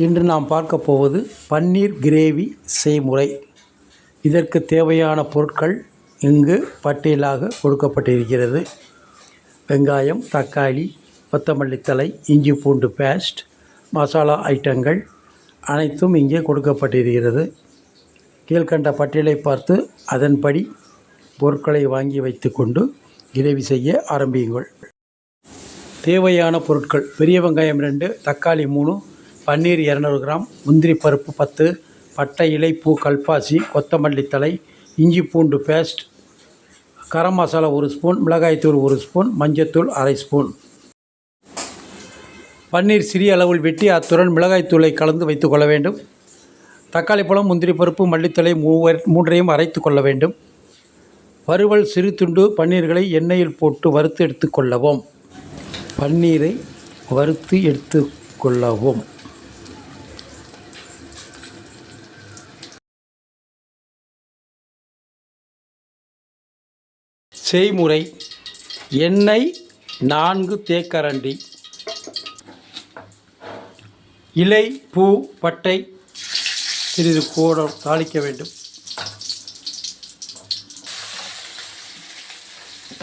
இன்று நாம் பார்க்க போவது பன்னீர் கிரேவி செய்முறை. இதற்கு தேவையான பொருட்கள் இங்கு பட்டியலாக கொடுக்கப்பட்டிருக்கிறது. வெங்காயம் தக்காளி கொத்தமல்லி தழை இஞ்சி பூண்டு பேஸ்ட் மசாலா ஐட்டங்கள் அனைத்தும் இங்கே கொடுக்கப்பட்டிருக்கிறது. கீழ்கண்ட பட்டியலை பார்த்து அதன்படி பொருட்களை வாங்கி வைத்துக்கொண்டு கிரேவி செய்ய ஆரம்பியுங்கள். தேவையான பொருட்கள் பெரிய வெங்காயம் ரெண்டு தக்காளி மூணு பன்னீர் இரநூறு கிராம் முந்திரி பருப்பு பத்து பட்டை இலை பூ கல்பாசி கொத்தமல்லி தழை இஞ்சி பூண்டு பேஸ்ட் கரம் மசாலா ஒரு ஸ்பூன் மிளகாய்த்தூள் ஒரு ஸ்பூன் மஞ்சத்தூள் அரை ஸ்பூன். பன்னீர் சிறிய அளவில் வெட்டி அத்துடன் மிளகாய்த்தூளை கலந்து வைத்து கொள்ள வேண்டும். தக்காளி பழம் முந்திரி பருப்பு மல்லித்தழை மூவர் மூன்றையும் அரைத்து கொள்ள வேண்டும். வறுவல் சிறு துண்டு பன்னீர்களை எண்ணெயில் போட்டு வறுத்து எடுத்துக்கொள்ளவும் பன்னீரை வறுத்து எடுத்து செய்முறை. எண்ணெய் நான்கு தேக்கரண்டி. இலை பூ பட்டை சிறிது கூட தாளிக்க வேண்டும்.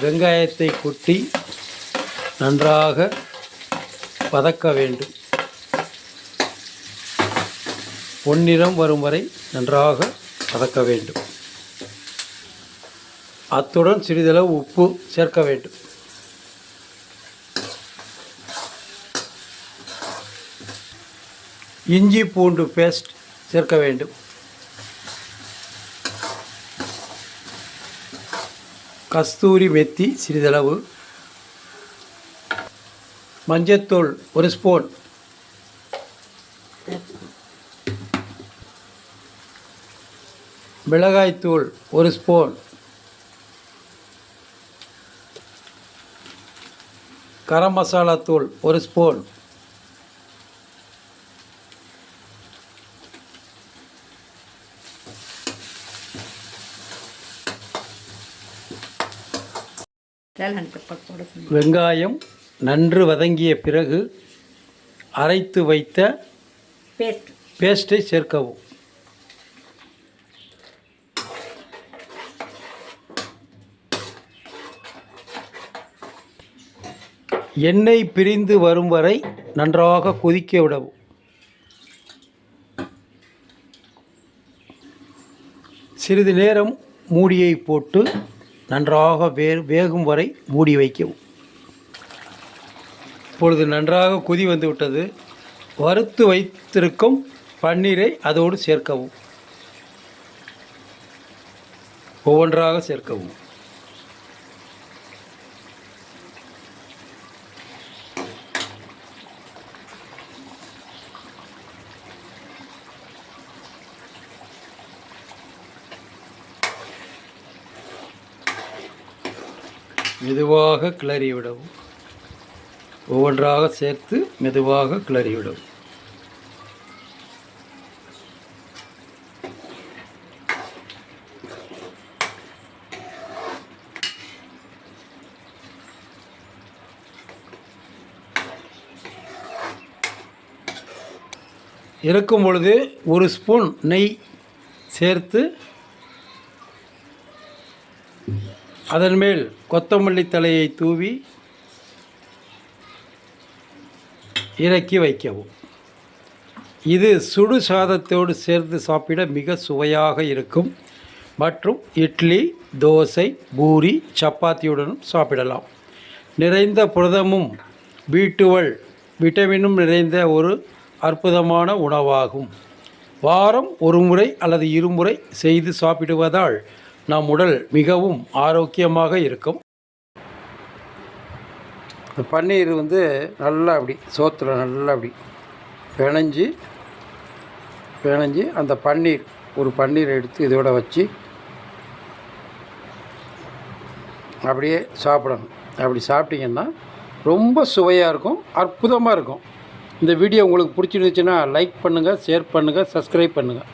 வெங்காயத்தை கொட்டி நன்றாக வதக்க வேண்டும். பொன்னிறம் வரும் வரை நன்றாக வதக்க வேண்டும். அத்துடன் சிறிதளவு உப்பு சேர்க்க வேண்டும். இஞ்சி பூண்டு பேஸ்ட் சேர்க்க வேண்டும். கஸ்தூரி மெத்தி சிறிதளவு. மஞ்சத்தூள் ஒரு ஸ்பூன். மிளகாய்த்தூள் ஒரு ஸ்பூன். கரம் மசாலா தூள் ஒரு ஸ்பூன். வெங்காயம் நன்று வதங்கிய பிறகு அரைத்து வைத்த பேஸ்ட் பேஸ்ட்டை சேர்க்கவும். எண்ணெய் பிரிந்து வரும் வரை நன்றாக கொதிக்க விடவும். சிறிது நேரம் மூடியை போட்டு நன்றாக வே வேகும் வரை மூடி வைக்கவும். இப்பொழுது நன்றாக கொதி வந்துவிட்டது வறுத்து வைத்திருக்கும் பன்னீரை அதோடு சேர்க்கவும். ஒவ்வொன்றாக சேர்க்கவும். மெதுவாக கிளறிவிடவும் ஒவ்வொன்றாக சேர்த்து மெதுவாக கிளறிவிடும். இறக்கும் பொழுது ஒரு ஸ்பூன் நெய் சேர்த்து அதன் மேல் கொத்தமல்லி தலையை தூவி இறக்கி வைக்கவும். இது சுடு சாதத்தோடு சேர்ந்து சாப்பிட மிக சுவையாக இருக்கும். மற்றும் இட்லி தோசை பூரி சப்பாத்தியுடனும் சாப்பிடலாம். நிறைந்த புரதமும் பீட்டுவல் விட்டமினும் நிறைந்த ஒரு அற்புதமான உணவாகும். வாரம் ஒரு முறை அல்லது இருமுறை செய்து சாப்பிடுவதால் நம் உடல் மிகவும் ஆரோக்கியமாக இருக்கும். இந்த பன்னீர் வந்து நல்லா அப்படி சோத்தில் நல்லா அப்படி பிணைஞ்சு பிணைஞ்சு அந்த பன்னீர் ஒரு பன்னீர் எடுத்து இதோட வச்சு அப்படியே சாப்பிடணும். அப்படி சாப்பிட்டீங்கன்னா ரொம்ப சுவையாக இருக்கும் அற்புதமாக இருக்கும். இந்த வீடியோ உங்களுக்கு பிடிச்சிருந்துச்சுன்னா லைக் பண்ணுங்கள் ஷேர் பண்ணுங்கள் சப்ஸ்கிரைப் பண்ணுங்கள்